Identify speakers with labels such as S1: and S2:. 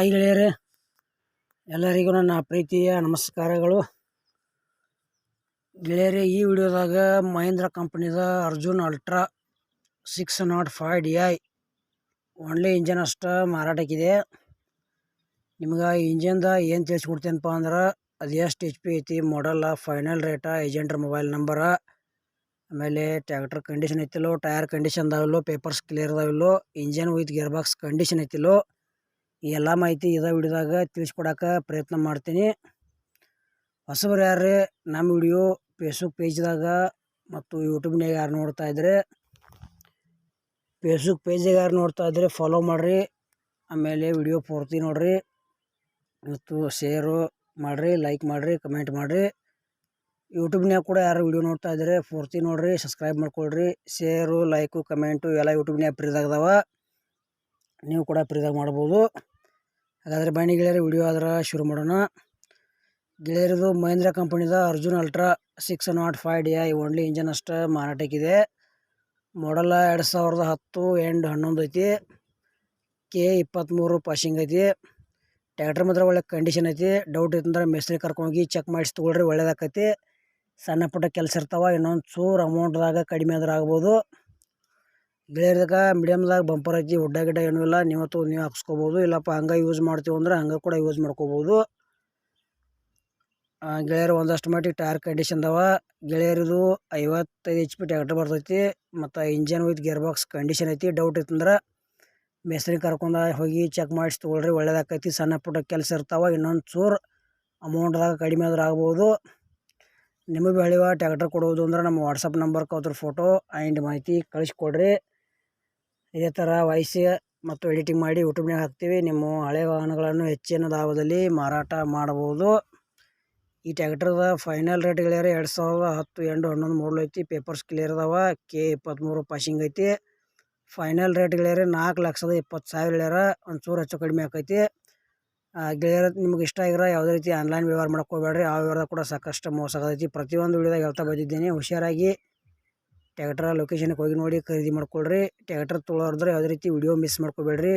S1: Hi ಗೆಳೆಯರೇ ಎಲ್ಲರಿಗೂ ನನ್ನ ಪ್ರೀತಿಯ ನಮಸ್ಕಾರಗಳು. ಗೆಳೆಯರೇ, ಈ ವಿಡಿಯೋದಾಗ Mahindra ಕಂಪ್ನಿದ Arjun ultra six nought five D I only engine ಅಷ್ಟ ಮಾರಾಟಕ್ಕಿದೆ. ನಿಮ್ಗೆ ಈ ಇಂಜನ್ದ ಏನು ತಿಳಿಸ್ಕೊಡ್ತೇನಪ್ಪ ಅಂದ್ರೆ, ಅದು ಎಷ್ಟು ಎಚ್ ಪಿ ಐತಿ ಮಾಡಲ್ಲ ಫೈನಲ್ ರೇಟ ಏಜೆಂಟ್ರ ಮೊಬೈಲ್ ನಂಬರ ಆಮೇಲೆ ಟ್ಯಾಕ್ಟರ್ ಕಂಡೀಷನ್ ಐತಿಲ್ಲೋ ಟೈರ್ ಕಂಡೀಷನ್ ಅದಾವಿಲ್ಲೋ papers clear ಅದಾವಿಲ್ಲೋ engine with gear box condition ಐತಿಲ್ಲೋ ಈ ಎಲ್ಲ ಮಾಹಿತಿ ಇದೇ ವಿಡಿಯೋದಾಗ ತಿಳಿಸ್ಕೊಡಕ್ಕೆ ಪ್ರಯತ್ನ ಮಾಡ್ತೀನಿ. ಹೊಸಬರು ಯಾರೇ ನಮ್ಮ ವಿಡಿಯೋ ಫೇಸ್ಬುಕ್ ಪೇಜ್ದಾಗ ಮತ್ತು ಯೂಟ್ಯೂಬ್ನಾಗ ಯಾರು ನೋಡ್ತಾ ಇದ್ರೆ ಫೇಸ್ಬುಕ್ ಪೇಜಿಗೆ ಯಾರು ನೋಡ್ತಾ ಇದ್ರೆ ಫಾಲೋ ಮಾಡಿರಿ. ಆಮೇಲೆ ವಿಡಿಯೋ ಪೂರ್ತಿ ನೋಡಿರಿ. ಮತ್ತು ಶೇರು ಮಾಡಿರಿ ಲೈಕ್ ಮಾಡಿರಿ ಕಮೆಂಟ್ ಮಾಡಿರಿ. ಯೂಟ್ಯೂಬ್ನಾಗ ಕೂಡ ಯಾರು ವಿಡಿಯೋ ನೋಡ್ತಾ ಇದ್ದರೆ ಪೂರ್ತಿ ನೋಡಿರಿ ಸಬ್ಸ್ಕ್ರೈಬ್ ಮಾಡ್ಕೊಳ್ರಿ. ಶೇರು ಲೈಕು ಕಮೆಂಟು ಎಲ್ಲ ಯೂಟ್ಯೂಬ್ನಾಗ ಫ್ರೀದಾಗದಾವ ನೀವು ಕೂಡ ಫ್ರೀದಾಗ ಮಾಡ್ಬೋದು. ಹಾಗಾದರೆ ಬನ್ನಿ ಗೆಳೆಯರು, ವಿಡಿಯೋ ಆದ್ರೆ ಶುರು ಮಾಡೋಣ. ಗೆಳೆಯರದು Mahindra ಕಂಪನಿದ Arjun ultra six nought five D I only engine ಅಷ್ಟು ಮಾರಾಟಕ್ಕಿದೆ ಮಾಡಲ್ಲ ಎರಡು ಸಾವಿರದ ಹತ್ತು ಎಂಡ್ ಹನ್ನೊಂದು ಐತಿ. ಕೆ ಇಪ್ಪತ್ತ್ಮೂರು ಪಾಸಿಂಗ್ ಐತಿ. ಟ್ಯಾಕ್ಟ್ರ್ ಮಾತ್ರ ಒಳ್ಳೆ ಕಂಡೀಷನ್ ಐತಿ. ಡೌಟ್ ಇತ್ತಂದ್ರೆ ಮೆಸ್ತ್ರಿ ಕರ್ಕೊಂಡೋಗಿ ಚೆಕ್ ಮಾಡಿಸಿ ತೊಗೊಳ್ರಿ, ಒಳ್ಳೇದಾಕೈತಿ. ಸಣ್ಣ ಪುಟ್ಟ ಕೆಲಸ ಇರ್ತಾವೆ, ಇನ್ನೊಂದು ಚೂರು ಅಮೌಂಟ್ದಾಗ ಕಡಿಮೆ ಆದ್ರೆ ಆಗ್ಬೋದು. ಗೆಳೆಯರ್ದಾಗ ಮೀಡಿಯಮ್ದಾಗ ಬಂಪರ್ ಹಾಕಿ ಹುಡ್ಡ ಗಿಡ್ಡ ಏನೂ ಇಲ್ಲ. ನೀವು ನೀವು ಹಾಕ್ಸ್ಕೊಬೋದು. ಇಲ್ಲಪ್ಪ, ಹಂಗೆ ಯೂಸ್ ಮಾಡ್ತೀವಿ ಅಂದ್ರೆ ಹಂಗೆ ಕೂಡ ಯೂಸ್ ಮಾಡ್ಕೋಬೋದು. ಗೆಳೆಯರು ಒಂದಷ್ಟು ಮಟ್ಟಿಗೆ ಟೈರ್ ಕಂಡೀಷನ್ ಅದಾವ ಗೆಳೆಯರಿದು ಐವತ್ತೈದು ಎಚ್ ಪಿ ಟ್ಯಾಕ್ಟರ್ ಬರ್ತೈತಿ. ಮತ್ತು engine with gear box condition ಐತಿ ಡೌಟ್ ಇತ್ತಂದ್ರೆ ಮೇಸ್ತ್ರಿ ಕರ್ಕೊಂಡ ಹೋಗಿ ಚೆಕ್ ಮಾಡಿಸಿ ತೊಗೊಳ್ರಿ, ಒಳ್ಳೇದಾಕೈತಿ. ಸಣ್ಣ ಪುಟ್ಟ ಕೆಲಸ ಇರ್ತಾವೆ, ಇನ್ನೊಂದು ಚೂರು ಅಮೌಂಟ್ದಾಗ ಕಡಿಮೆ ಆದ್ರೆ ಆಗ್ಬೋದು. ನಿಮಗೆ ಬೆಳೆಯುವ ಟ್ಯಾಕ್ಟರ್ ಕೊಡೋದು ಅಂದ್ರೆ ನಮ್ಮ ವಾಟ್ಸಪ್ ನಂಬರ್ ಅದ್ರ ಫೋಟೋ ಆ್ಯಂಡ್ ಮಾಹಿತಿ ಕಳಿಸ್ಕೊಡ್ರಿ ಇದೇ ಥರ ವಾಯ್ಸ್ ಮತ್ತು ಎಡಿಟಿಂಗ್ ಮಾಡಿ ಯೂಟ್ಯೂಬ್ನಾಗ ಹಾಕ್ತೀವಿ. ನಿಮ್ಮ ಹಳೆ ವಾಹನಗಳನ್ನು ಹೆಚ್ಚಿನ ಲಾಭದಲ್ಲಿ ಮಾರಾಟ ಮಾಡಬಹುದು ಈ ಟ್ಯಾಕ್ಟರ್ದ ಫೈನಲ್ ರೇಟ್ ಗೆಳೆಯರ ಎರಡು ಸಾವಿರದ ಹತ್ತು ಎಂಟು ಹನ್ನೊಂದು ಮಾಡಲ್ ಐತಿ. ಪೇಪರ್ಸ್ ಕ್ಲಿಯರ್ ಅದಾವ. ಕೆ ಇಪ್ಪತ್ತ್ಮೂರು ಪಾಸಿಂಗ್ ಐತಿ. ಫೈನಲ್ ರೇಟ್ ಗೆಳೆಯರ ನಾಲ್ಕು ಲಕ್ಷದ ಇಪ್ಪತ್ತು ಸಾವಿರ ಗೆಳೆಯರ ಒಂಚೂರು ಹೆಚ್ಚು ಕಡಿಮೆ ಆಕೈತಿ. ಗೆಳೆಯರ ನಿಮ್ಗೆ ಇಷ್ಟ ಆಗಿರೋ ಯಾವುದೇ ರೀತಿ ಆನ್ಲೈನ್ ವ್ಯವಹಾರ ಮಾಡ್ಕೋಬೇಡ್ರಿ ಆ ವ್ಯವಹಾರ ಕೂಡ ಸಾಕಷ್ಟು ಮೋಸ ಆಗೈತಿ. ಪ್ರತಿಯೊಂದು ವಿಡಿಯೋದಾಗ ಹೇಳ್ತಾ ಬಂದಿದ್ದೇನೆ. ಹುಷಾರಾಗಿ ಟ್ಯಾಕ್ಟ್ರ ಲೊಕೇಶನ್ಗೆ ಹೋಗಿ ನೋಡಿ ಖರೀದಿ ಮಾಡ್ಕೊಳ್ರಿ. ಟ್ಯಾಕ್ಟರ್ ತೊಗೊಳೋದ್ರೆ ಯಾವುದೇ ರೀತಿ ವಿಡಿಯೋ ಮಿಸ್ ಮಾಡ್ಕೋಬೇಡ್ರಿ.